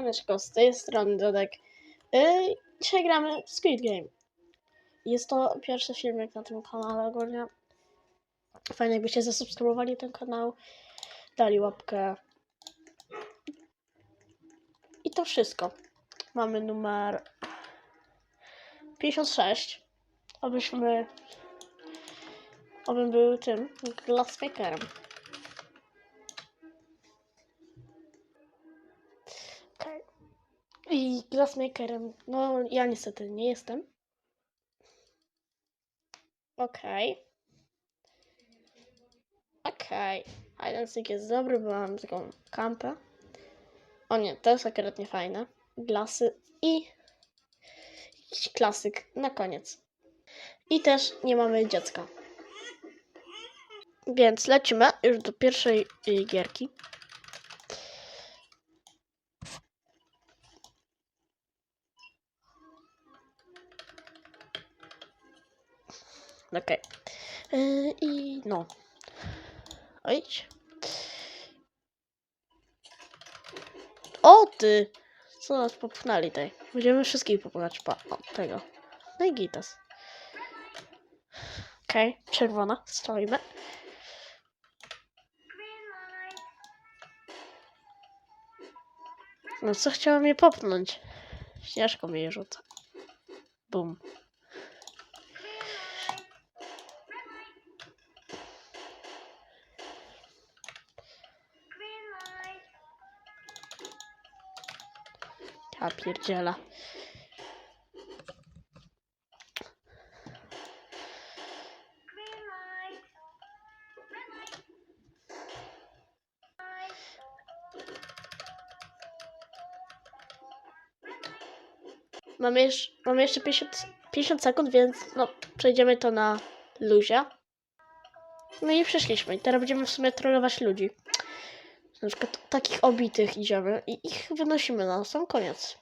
Siemaneczko, z tej strony Dodek. Yy, dzisiaj gramy w Squid Game. Jest to pierwszy filmik na tym kanale ogólnie. Fajnie jakbyście zasubskrybowali ten kanał, dali łapkę. I to wszystko. Mamy numer 56. Abyśmy... Obym był tym glassmakerem. Glassmakerem, no ja niestety nie jestem. Okej. Okej. Hide and jest dobry, bo mam taką kampę. O nie, to jest akurat nie fajne. Glasy i jakiś klasyk na koniec. I też nie mamy dziecka. Więc lecimy już do pierwszej y, gierki. Okej. Yy, I no. Ojdź. O ty! Co nas popchnęli tutaj? Będziemy wszystkich popchnąć. Pa, o, tego. No i gitas. Okej, czerwona. Stoimy. No co chciała mnie popchnąć? Śnieżką mnie rzuca. Bum. Ja pierdziela. Mamy jeszcze, mamy jeszcze 50, 50 sekund, więc no, przejdziemy to na luzie. No i przeszliśmy. Teraz będziemy w sumie trollować ludzi. Na przykład takich obitych idziemy i ich wynosimy na sam koniec.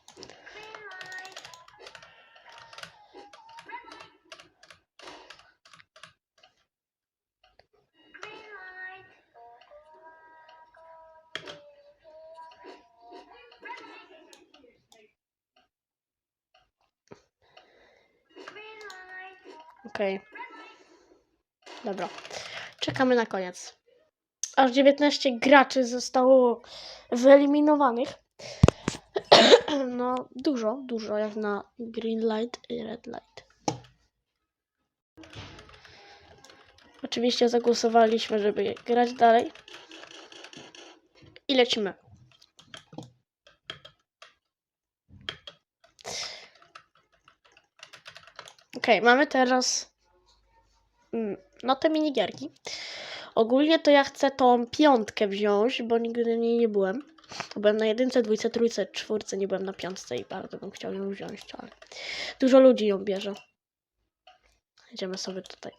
Okej. Dobra. Czekamy na koniec. Aż 19 graczy zostało wyeliminowanych. No, dużo, dużo, jak na green light i red light. Oczywiście zagłosowaliśmy, żeby grać dalej. I lecimy. Okej, mamy teraz mm, no te minigierki. Ogólnie to ja chcę tą piątkę wziąć, bo nigdy na niej nie byłem. Byłem na jedynce, dwójce, trójce, czwórce, nie byłem na piątce i bardzo bym chciał ją wziąć, ale dużo ludzi ją bierze. Idziemy sobie tutaj.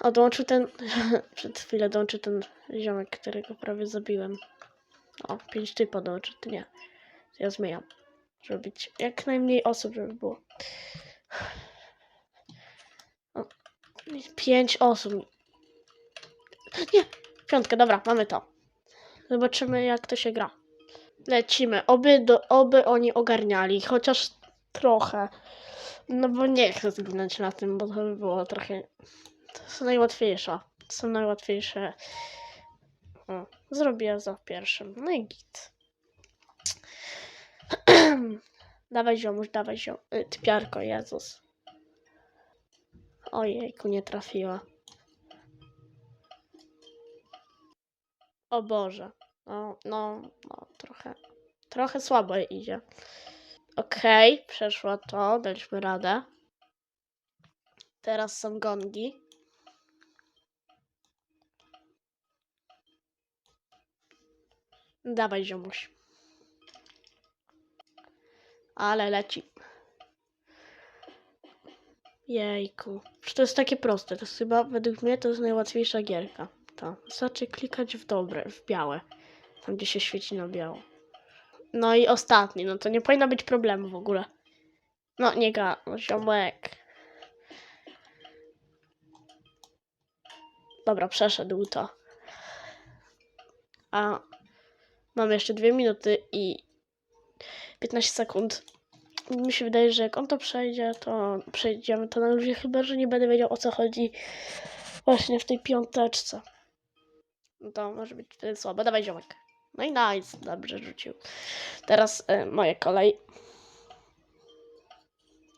O, dołączył ten, przed chwilą dołączył ten ziomek, którego prawie zabiłem. O, pięć typa dołączył, ty nie. To ja zmieniam, żeby być jak najmniej osób, żeby było. Pięć osób. Nie, piątkę, dobra, mamy to. Zobaczymy, jak to się gra. Lecimy. Oby, do, oby oni ogarniali, chociaż trochę. No bo nie chcę zginąć na tym, bo to by było trochę. To jest najłatwiejsza. To są najłatwiejsze. O, zrobię za pierwszym. No i git. dawaj ziomuś, dawaj ziom. y, Typiarko, Jezus. Ojejku, nie trafiła. O Boże. No, no, no, trochę, trochę słabo idzie. Okej, przeszło to, daliśmy radę. Teraz są gongi. Dawaj, ziomuś. Ale leci. Jejku. Że to jest takie proste. To jest chyba, według mnie, to jest najłatwiejsza gierka. To. Wystarczy klikać w dobre, w białe. Tam, gdzie się świeci na biało. No i ostatni. No to nie powinno być problemu w ogóle. No, nie ga... No, ziomek. Dobra, przeszedł to. A Mamy jeszcze 2 minuty i 15 sekund. Mi się wydaje, że jak on to przejdzie, to przejdziemy to na luzie, chyba że nie będę wiedział o co chodzi właśnie w tej piąteczce. No to może być wtedy słabe. Dawaj ziomek. No i nice, dobrze rzucił. Teraz y, moja kolej.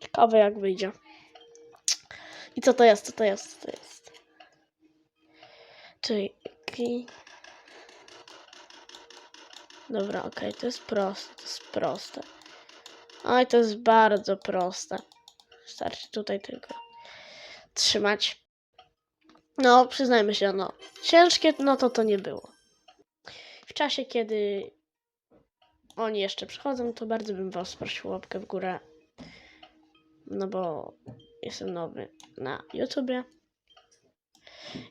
Ciekawe jak wyjdzie. I co to jest? Co to jest? Co to jest? Czyli... Dobra, okej, to jest proste, to jest proste. Oj, to jest bardzo proste. Starczy tutaj tylko trzymać. No, przyznajmy się, no. Ciężkie, no to to nie było. W czasie, kiedy oni jeszcze przychodzą, to bardzo bym was prosił łapkę w górę. No bo jestem nowy na YouTubie.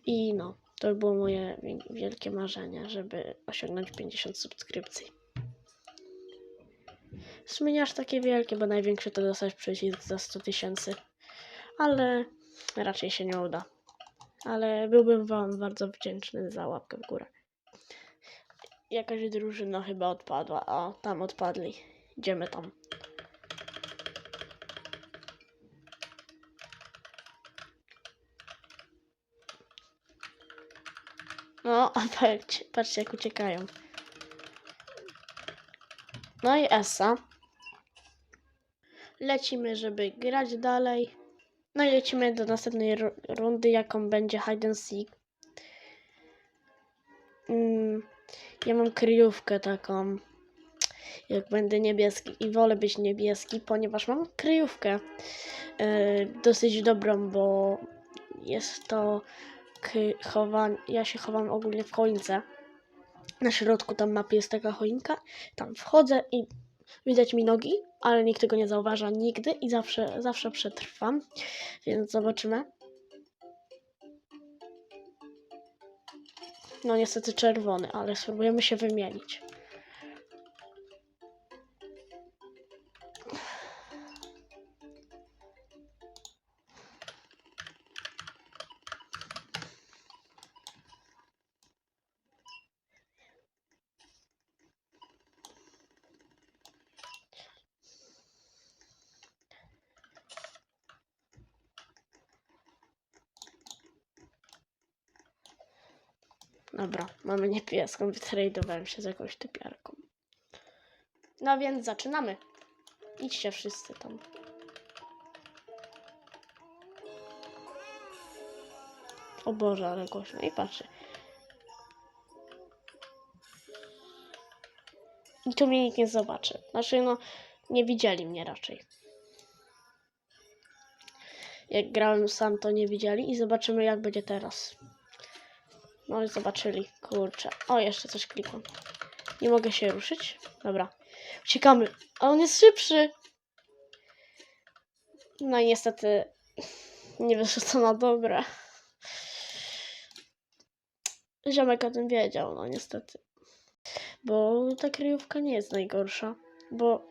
I no, to by było moje wi- wielkie marzenie, żeby osiągnąć 50 subskrypcji. W sumie nie aż takie wielkie, bo największy to dostać przycisk za 100 tysięcy. Ale raczej się nie uda. Ale byłbym wam bardzo wdzięczny za łapkę w górę. Jakaś drużyna chyba odpadła, a tam odpadli. Idziemy tam. No, a patrzcie, patrzcie jak uciekają. No i Esa. Lecimy, żeby grać dalej. No i lecimy do następnej ru- rundy, jaką będzie hide and seek. Mm, ja mam kryjówkę taką. Jak będę niebieski i wolę być niebieski, ponieważ mam kryjówkę e, dosyć dobrą, bo jest to chowań, ja się chowam ogólnie w choince. Na środku tam mapy jest taka choinka. Tam wchodzę i widać mi nogi, ale nikt tego nie zauważa nigdy i zawsze, zawsze przetrwam. Więc zobaczymy. No niestety czerwony, ale spróbujemy się wymienić. Dobra, mamy niebieską, wytradowałem się z jakąś typiarką. No więc zaczynamy. Idźcie wszyscy tam. O Boże, ale głośno. I patrzę. I tu mnie nikt nie zobaczy. Znaczy, no, nie widzieli mnie raczej. Jak grałem sam, to nie widzieli i zobaczymy, jak będzie teraz. No i zobaczyli. Kurczę. O, jeszcze coś klikam. Nie mogę się ruszyć. Dobra. Uciekamy. A on jest szybszy. No i niestety nie wyszło to na dobre. Ziomek o tym wiedział, no niestety. Bo ta kryjówka nie jest najgorsza. Bo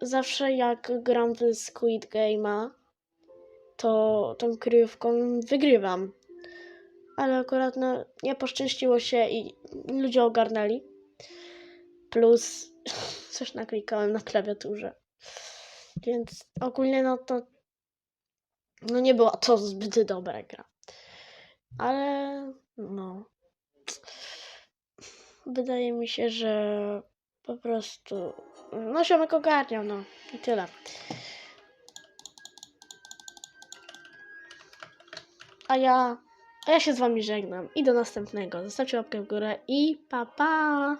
zawsze jak gram w Squid Game'a, to tą kryjówką wygrywam ale akurat no, nie poszczęściło się i ludzie ogarnęli. Plus coś naklikałem na klawiaturze. Więc ogólnie no to no nie była to zbyt dobra gra. Ale no wydaje mi się, że po prostu no ziomek ogarniał, no i tyle. A ja a ja się z wami żegnam i do następnego. Zostawcie łapkę w górę i pa pa!